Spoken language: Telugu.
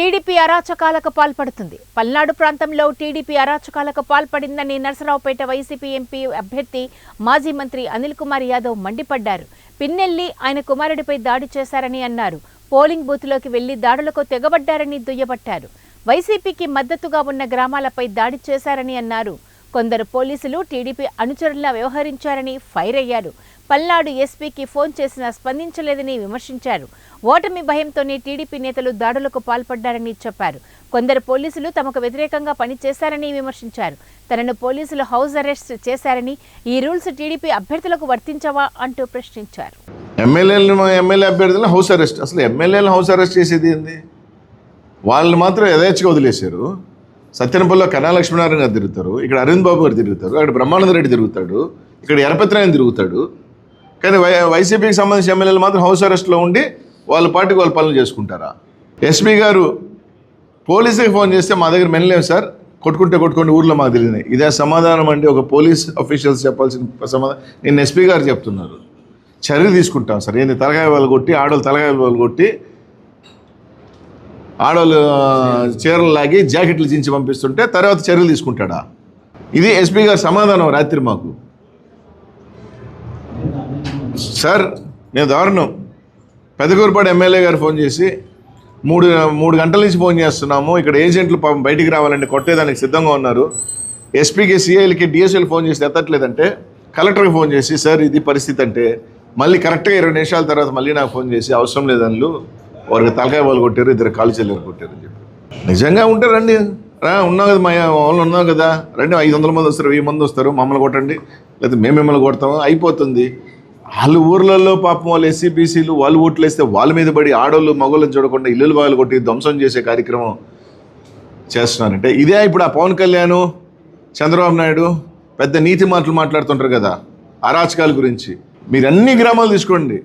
టీడీపీ అరాచకాలకు పాల్పడుతుంది. పల్నాడు ప్రాంతంలో టీడీపీ అరాచకాలకు పాల్పడిందని నరసరావుపేట వైసీపీ ఎంపీ అభ్యర్థి మాజీ మంత్రి అనిల్ కుమార్ యాదవ్ మండిపడ్డారు. పిన్నెల్లి ఆయన కుమారుడిపై దాడి చేశారని అన్నారు. పోలింగ్ బూత్లోకి వెళ్ళి దాడులకు తెగబడ్డారని దుయ్యబట్టారు. వైసీపీకి మద్దతుగా ఉన్న గ్రామాలపై దాడి చేశారని అన్నారు. కొందరు పోలీసులు టీడీపీ అనుచరుల్లా వ్యవహరించారని ఫైర్ అయ్యారు. పల్నాడు ఎస్పీకి ఫోన్ చేసినా స్పందించలేదని విమర్శించారు. ఓటమి భయంతోనే టీడీపీ నేతలు దాడులకు పాల్పడ్డారని చెప్పారు. కొందరు పోలీసులు తమకు వ్యతిరేకంగా పనిచేశారని విమర్శించారు. తనను పోలీసులు హౌస్ అరెస్ట్ చేశారని ఈ రూల్స్ టీడీపీ అభ్యర్థులకు వర్తించవా అంటూ ప్రశ్నించారు. ఎమ్మెల్యేలను ఎమ్మెల్యే అభ్యర్థులను హౌస్ అరెస్ట్. అసలు ఎమ్మెల్యేలను హౌస్ అరెస్ట్ చేసేది ఏంది? వాళ్ళని మాత్రం యథేచ్ఛగా వదిలేశారు. సత్యనపల్లిలో కన్నా లక్ష్మీనారాయణ గారు తిరుగుతారు ఇక్కడ అరవింద్ బాబు గారు తిరుగుతారు అక్కడ బ్రహ్మానంద రెడ్డి తిరుగుతాడు ఇక్కడ ఎరపత్రాయన తిరుగుతాడు. కానీ వై వైసీపీకి సంబంధించిన ఎమ్మెల్యేలు మాత్రం హౌస్ అరెస్ట్లో ఉండి వాళ్ళ పార్టీకి వాళ్ళ పనులు చేసుకుంటారా? ఎస్పీ గారు పోలీసుకి ఫోన్ చేస్తే మా దగ్గర మెనలేము సార్ కొట్టుకుంటే కొట్టుకుంటే ఊర్లో మాకు తెలియదు. ఇదే సమాధానం అంటే ఒక పోలీస్ అఫీషియల్స్ చెప్పాల్సిన సమాధానం. నేను ఎస్పీ గారు చెప్తున్నారు చర్య తీసుకుంటాం సార్ ఏంది తలకాయ వాళ్ళు కొట్టి ఆడవాళ్ళు తలకాయ వాళ్ళు కొట్టి ఆడవాళ్ళు చీరలు లాగి జాకెట్లు చించి పంపిస్తుంటే తర్వాత చర్యలు తీసుకుంటాడా? ఇది ఎస్పీ గారు సమాధానం రాత్రి మాకు. సార్ నేను దారుణం. పెదకూరుపాడు ఎమ్మెల్యే గారు ఫోన్ చేసి మూడు మూడు గంటల నుంచి ఫోన్ చేస్తున్నాము ఇక్కడ ఏజెంట్లు పాపం బయటికి రావాలంటే కొట్టేదానికి సిద్ధంగా ఉన్నారు. ఎస్పీకి సిఐలకి డిఎస్ఎల్ ఫోన్ చేసి ఎత్తట్లేదంటే కలెక్టర్కి ఫోన్ చేసి సార్ ఇది పరిస్థితి అంటే మళ్ళీ కరెక్ట్గా ఇరవై నిమిషాల తర్వాత మళ్ళీ నాకు ఫోన్ చేసి అవసరం లేదన్లు వారికి తలకాయ వాళ్ళు కొట్టారు ఇద్దరు కాలు చెల్లెలు కొట్టారు అని చెప్పి. నిజంగా ఉంటే రండి. రా ఉన్నాం కదా మా వాళ్ళు ఉన్నాం కదా. రండి ఐదు వందల మంది వస్తారు వెయ్యి మంది వస్తారు మమ్మల్ని కొట్టండి. లేకపోతే మేము మిమ్మల్ని కొడతాము అయిపోతుంది. వాళ్ళు ఊర్లలో పాపం వాళ్ళు ఎస్సీ బీసీలు వాళ్ళు ఓట్లు వేస్తే వాళ్ళ మీద పడి ఆడోళ్ళు మగోళ్ళని చూడకుండా ఇల్లులు వాళ్ళు కొట్టి ధ్వంసం చేసే కార్యక్రమం చేస్తున్నారంటే ఇదే ఇప్పుడు ఆ పవన్ కళ్యాణ్ చంద్రబాబు నాయుడు పెద్ద నీతి మాటలు మాట్లాడుతుంటారు కదా అరాచకాల గురించి. మీరు అన్ని గ్రామాలు తీసుకోండి.